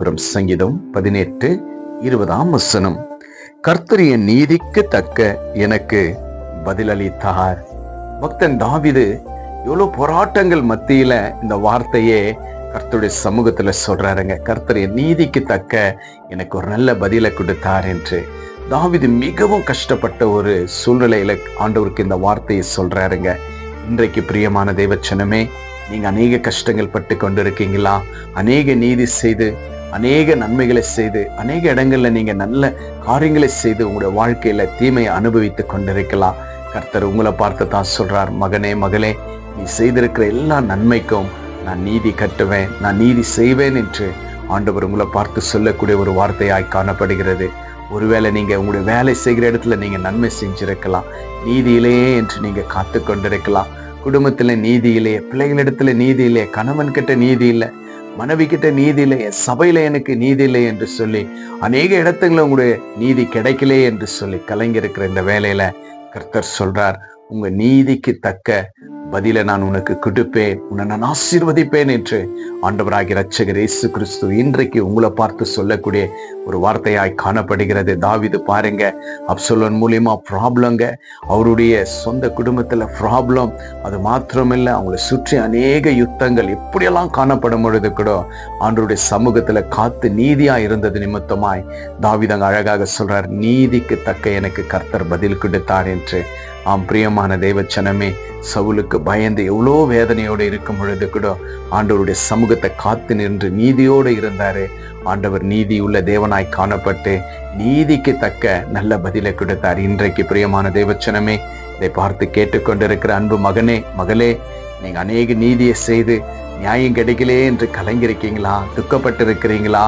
புறம் சங்கீதம் பதினெட்டு இருபதாம் வசனம். கர்த்தரிய நீதிக்கு தக்க எனக்கு பதிலளித்தார். பக்தன் தாவிது எவ்வளோ போராட்டங்கள் மத்தியில இந்த வார்த்தையே கர்த்தருடைய சமூகத்துல சொல்றாருங்க. கர்த்தரிய நீதிக்கு தக்க எனக்கு ஒரு நல்ல பதிலை கொடுத்தார் என்று. தாவிது மிகவும் கஷ்டப்பட்ட ஒரு சூழ்நிலையில ஆண்டவருக்கு இந்த வார்த்தையை சொல்றாருங்க. இன்றைக்கு பிரியமான தேவச்சனமே நீங்க அநேக கஷ்டங்கள் பட்டு கொண்டிருக்கீங்களா அநேக நீதி செய்து அநேக நன்மைகளை செய்து அநேக இடங்கள்ல நீங்க நல்ல காரியங்களை செய்து உங்களுடைய வாழ்க்கையில தீமையை அனுபவித்து கொண்டிருக்கலாம். கர்த்தர் உங்களை பார்த்து தான் சொல்றார் மகனே மகளே நீ செய்திருக்கிற எல்லா நன்மைக்கும் நான் நீதி கட்டுவேன் நான் நீதி செய்வேன் என்று ஆண்டவர் உங்களை பார்த்து சொல்லக்கூடிய ஒரு வார்த்தையாய் காணப்படுகிறது. ஒருவேளை நீங்க உங்களுடைய வேலை செய்கிற இடத்துல நீங்க நன்மை செஞ்சிருக்கலாம் நீதியிலேயே என்று நீங்க காத்து கொண்டிருக்கலாம். குடும்பத்துல நீதி இல்லையே பிள்ளைகளிடத்துல நீதி இல்லையே கணவன் கிட்ட நீதி இல்லை மனைவி கிட்ட நீதி இல்லை சபையில எனக்கு நீதி இல்லை என்று சொல்லி அநேக இடத்துல உங்களுடைய நீதி கிடைக்கலையே என்று சொல்லி கலைஞருக்கிற இந்த வேலையில கர்த்தர் சொல்றார் உங்க நீதிக்கு தக்க பதில நான் உனக்கு கொடுப்பேன். உன்னை நான் ஆசீர்வதிப்பேன் என்று ஆண்டவராகிய ரட்சகர் இயேசு கிறிஸ்து இன்றைக்கு உங்களை பார்த்து சொல்லக்கூடிய ஒரு வார்த்தையாய் காணப்படுகிறது. தாவிது பாருங்க அப்சலோன் மூலியமா ப்ராப்ளங்க அவருடைய சொந்த குடும்பத்துல ப்ராப்ளம் அது மாத்திரமில்ல அவங்களை சுற்றி அநேக யுத்தங்கள் இப்படியெல்லாம் காணப்படும் பொழுது கூட ஆண்டருடைய சமூகத்துல காத்து நீதியா இருந்தது நிமித்தமாய். தாவிதங்க அழகாக சொல்றார் நீதிக்கு தக்க எனக்கு கர்த்தர் பதில் கொடுத்தார் என்று ஆம் பிரியமான தேவச்சனமே சவுலுக்கு பயந்து எவ்வளோ வேதனையோடு இருக்கும் பொழுது கூட ஆண்டவருடைய சமூகத்தை காத்து நின்று நீதியோடு இருந்தாரு. ஆண்டவர் நீதி உள்ள தேவனாய் காணப்பட்டு நீதிக்கு தக்க நல்ல பதிலை கொடுத்தார். இன்றைக்கு பிரியமான தேவச்சனமே இதை பார்த்து கேட்டுக்கொண்டிருக்கிற அன்பு மகனே மகளே நீங்க அநேக நீதியை செய்து நியாயம் கிடைக்கலே என்று கலங்கிருக்கீங்களா துக்கப்பட்டு இருக்கிறீங்களா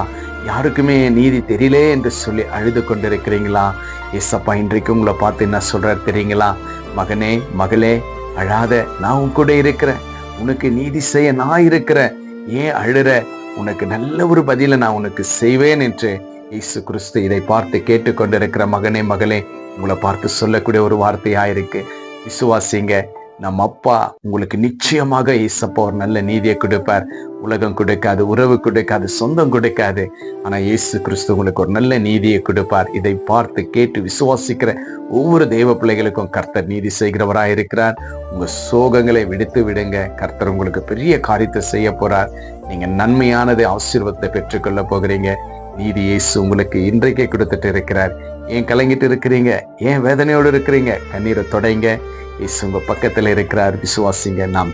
யாருக்குமே நீதி தெரியலே என்று சொல்லி அழுது கொண்டிருக்கிறீங்களா? ஏசப்பா இன்றைக்கு உங்களை பார்த்து என்ன சொல்கிறார் தெரியுங்களா? மகனே மகளே அழாத நான் உன் கூட இருக்கிறேன். உனக்கு நீதி செய்ய நான் இருக்கிறேன். ஏன் அழுற? உனக்கு நல்ல ஒரு பதிலை நான் உனக்கு செய்வேன் என்று இயேசு கிறிஸ்து இதை பார்த்து கேட்டுக்கொண்டிருக்கிற மகனே மகளே உங்களை பார்த்து சொல்லக்கூடிய ஒரு வார்த்தையா இருக்கு விசுவாசிங்க நம்ம அப்பா உங்களுக்கு நிச்சயமாக ஏசப்பா ஒரு நல்ல நீதியை கொடுப்பார். உலகம் கொடுக்காது உறவு கொடுக்காது சொந்தம் கொடுக்காது. ஆனால் இயேசு கிறிஸ்து உங்களுக்கு ஒரு நல்ல நீதியை கொடுப்பார். இதை பார்த்து கேட்டு விசுவாசிக்கிற ஒவ்வொரு தெய்வ பிள்ளைகளுக்கும் கர்த்தர் நீதி செய்கிறவராக இருக்கிறார். உங்கள் சோகங்களை விடுத்து விடுங்க. கர்த்தர் உங்களுக்கு பெரிய காரியத்தை செய்ய போறார். நீங்கள் நன்மையானதை ஆசீர்வத்தை பெற்றுக்கொள்ள போகிறீங்க. நீதி இயேசு உங்களுக்கு இன்றைக்கே கொடுத்துட்டு இருக்கிறார். ஏன் கலங்கிட்டு இருக்கிறீங்க? ஏன் வேதனையோடு இருக்கிறீங்க? கண்ணீரை தொடைங்க. இயேசு உங்க பக்கத்துல இருக்கிறார். விசுவாசிங்க. நாம்